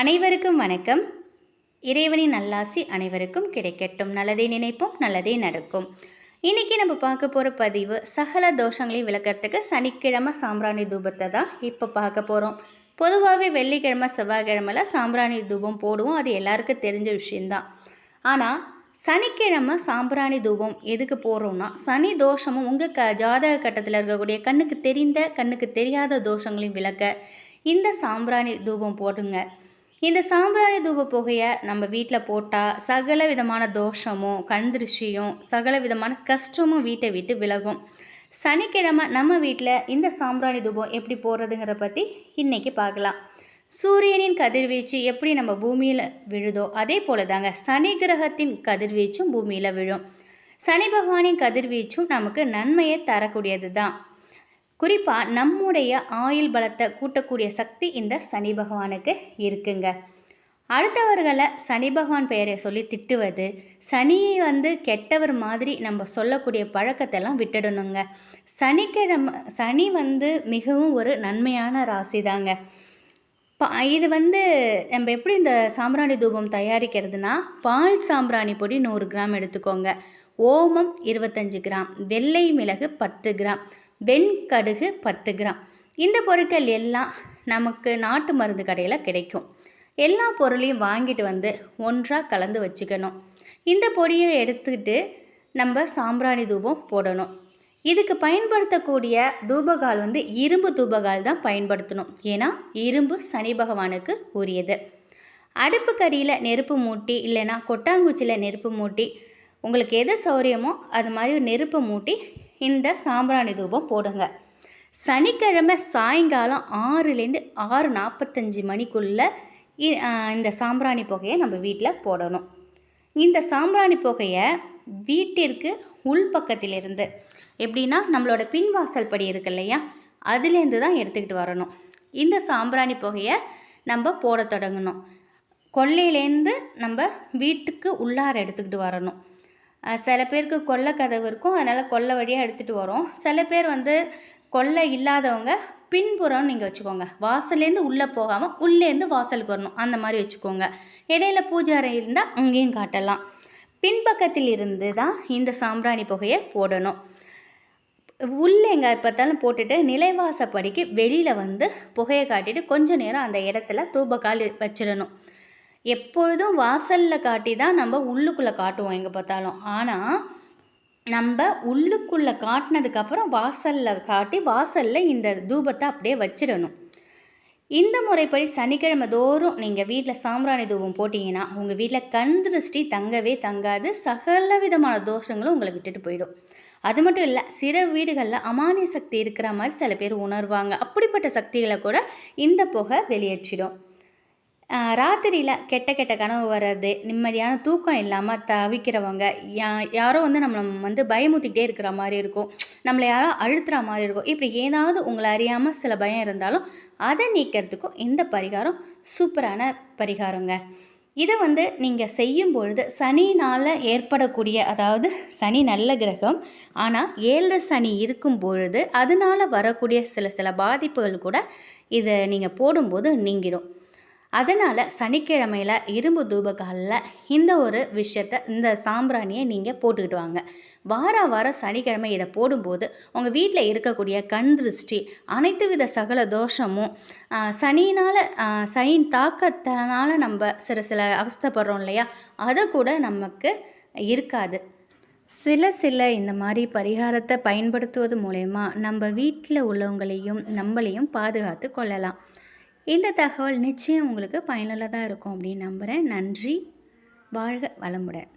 அனைவருக்கும் வணக்கம். இறைவனின் நல்லாசி அனைவருக்கும் கிடைக்கட்டும். நல்லதே நினைப்போம் நல்லதே நடக்கும். இன்றைக்கி நம்ம பார்க்க போகிற பதிவு சகல தோஷங்களையும் விளக்கிறதுக்கு சனிக்கிழமை சாம்பிராணி தூபத்தை தான் இப்போ பார்க்க போகிறோம் பொதுவாகவே வெள்ளிக்கிழமை செவ்வாய்க்கிழமையில் சாம்பிராணி தூபம் போடுவோம். அது எல்லாருக்கும் தெரிஞ்ச விஷயந்தான் ஆனால் சனிக்கிழமை சாம்பிராணி தூபம் எதுக்கு போடுறோம்னா சனி தோஷமும் உங்கள் க ஜாதக கட்டத்தில் இருக்கக்கூடிய கண்ணுக்கு தெரிந்த கண்ணுக்கு தெரியாத தோஷங்களையும் விளக்க இந்த சாம்பிராணி தூபம் போடுங்க. இந்த சாம்பிராணி தூப புகையை நம்ம வீட்டில் போட்டால் சகல விதமான தோஷமும் கண் திருஷ்டியும் சகல விதமான கஷ்டமும் வீட்டை விட்டு விலகும். சனிக்கிழமை நம்ம வீட்டில் இந்த சாம்பிராணி தூபம் எப்படி போடுறதுங்கிற பற்றி இன்றைக்கி பார்க்கலாம். சூரியனின் கதிர்வீச்சு எப்படி நம்ம பூமியில் விழுதோ அதே போல தாங்க சனி கிரகத்தின் கதிர்வீச்சும் பூமியில் விழும். சனி பகவானின் கதிர்வீச்சும் நமக்கு நன்மையை தரக்கூடியது தான் குறிப்பாக நம்முடைய ஆயுள் பலத்தை கூட்டக்கூடிய சக்தி இந்த சனி பகவானுக்கு இருக்குங்க. அடுத்தவர்களை சனி பகவான் பெயரை சொல்லி திட்டுவது சனியை வந்து கெட்டவர் மாதிரி நம்ம சொல்லக்கூடிய பழக்கத்தெல்லாம் விட்டுடணுங்க. சனிக்கிழமை சனி வந்து மிகவும் ஒரு நன்மையான ராசி தாங்க இது வந்து நம்ம எப்படி இந்த சாம்பிராணி தூபம் தயாரிக்கிறதுனா பால் சாம்பிராணி பொடி நூறு கிராம் எடுத்துக்கோங்க. ஓமம் இருபத்தஞ்சி கிராம் வெள்ளை மிளகு பத்து கிராம். வெண்கடுகு பத்து கிராம். இந்த பொருட்கள் எல்லாம் நமக்கு நாட்டு மருந்து கடையில் கிடைக்கும். எல்லா பொருளையும் வாங்கிட்டு வந்து ஒன்றாக கலந்து வச்சுக்கணும். இந்த பொடியை எடுத்துக்கிட்டு நம்ம சாம்பிராணி தூபம் போடணும். இதுக்கு பயன்படுத்தக்கூடிய தூபகால் வந்து இரும்பு தூபகால் தான் பயன்படுத்தணும். ஏன்னா இரும்பு சனி பகவானுக்கு உரியது. அடுப்பு கறியில் நெருப்பு மூட்டி இல்லைன்னா கொட்டாங்குச்சியில் நெருப்பு மூட்டி உங்களுக்கு எது சௌரியமோ அது மாதிரி நெருப்பு மூட்டி இந்த சாம்பிராணி தூபம் போடுங்க. சனிக்கிழமை சாயங்காலம் ஆறுலேருந்து ஆறு நாற்பத்தஞ்சு மணிக்குள்ளே இந்த சாம்பிராணி புகையை நம்ம வீட்டில் போடணும். இந்த சாம்பிராணி புகையை வீட்டிற்கு உள்பக்கத்திலிருந்து எப்படின்னா நம்மளோட பின்வாசல் படி இருக்கு இல்லையா அதுலேருந்து தான் எடுத்துக்கிட்டு வரணும். இந்த சாம்பிராணி புகையை நம்ம போட தொடங்கணும். கொல்லையிலேருந்து நம்ம வீட்டுக்கு உள்ளார எடுத்துக்கிட்டு வரணும். சில பேருக்கு கொல்லை கதவு இருக்கும் அதனால் கொல்லை வழியாக எடுத்துகிட்டு வரோம். சில பேர் வந்து கொல்லை இல்லாதவங்க பின்புறம் நீங்கள் வச்சுக்கோங்க. வாசல்லேருந்து உள்ளே போகாமல் உள்ளேருந்து வாசலுக்கு வரணும். அந்த மாதிரி வச்சுக்கோங்க. இடையில பூஜை அறை இருந்தால் அங்கேயும் காட்டலாம். பின்பக்கத்தில் இருந்து தான் இந்த சாம்பிராணி புகையை போடணும். உள்ளே எங்கே பார்த்தாலும் போட்டுட்டு நிலைவாசப்படிக்கு வெளியில் வந்து புகையை காட்டிட்டு கொஞ்சம் நேரம் அந்த இடத்துல தூபக்கால் வச்சிடணும். எப்பொழுதும் வாசலில் காட்டி தான் நம்ம உள்ளுக்குள்ளே காட்டுவோம் எங்கே பார்த்தாலும். ஆனால் நம்ம உள்ளுக்குள்ளே காட்டினதுக்கப்புறம் வாசலில் காட்டி வாசலில் இந்த தூபத்தை அப்படியே வச்சிடணும். இந்த முறைப்படி சனிக்கிழமை தோறும் நீங்கள் வீட்டில் சாம்பிராணி தூபம் போட்டிங்கன்னா உங்கள் வீட்டில் கண் திருஷ்டி தங்கவே தங்காது சகல விதமான தோஷங்களும் உங்களை விட்டுட்டு போயிடும். அது மட்டும் இல்லை சில வீடுகளில் அமானிய சக்தி இருக்கிற மாதிரி சில பேர் உணர்வாங்க. அப்படிப்பட்ட சக்திகளை கூட இந்த புகை வெளியேற்றிடும். ராத்திரியில் கெட்ட கெட்ட கனவு வர்றது நிம்மதியான தூக்கம் இல்லாமல் தவிக்கிறவங்க யா யாரோ வந்து நம்மளை வந்து பயமுத்திக்கிட்டே இருக்கிற மாதிரி இருக்கும். நம்மளை யாரோ அழுத்துற மாதிரி இருக்கும். இப்படி ஏதாவது உங்களை அறியாமல் சில பயம் இருந்தாலும் அதை நீக்கிறதுக்கும் இந்த பரிகாரம் சூப்பரான பரிகாரங்க. இதை வந்து நீங்கள் செய்யும் பொழுது சனினால் ஏற்படக்கூடிய அதாவது சனி நல்ல கிரகம் ஆனால் ஏழு சனி இருக்கும் பொழுது அதனால் வரக்கூடிய சில சில பாதிப்புகள் கூட இதை நீங்கள் போடும்போது நீங்கிடும். அதனால் சனிக்கிழமையில் இரும்பு தூபகாலில் இந்த ஒரு விஷயத்த இந்த சாம்பிராணியை நீங்கள் போட்டுக்கிட்டு வாங்க. வார வாரம் சனிக்கிழமை இதை போடும்போது உங்கள் வீட்டில் இருக்கக்கூடிய கண் திருஷ்டி அனைத்து வித சகல தோஷமும் சனியினால் சனியின் தாக்கத்தினால நம்ம சில சில அவஸ்தப்படுறோம் இல்லையா? அதை கூட நமக்கு இருக்காது. சில சில இந்த மாதிரி பரிகாரத்தை பயன்படுத்துவது மூலயமா நம்ம வீட்டில் உள்ளவங்களையும் நம்மளையும் பாதுகாத்து கொள்ளலாம். இந்த தகவல் நிச்சயம் உங்களுக்கு பயனுள்ளதாக இருக்கும் அப்படின்னு நம்புகிறேன் நன்றி. வாழ்க வளமுடன்.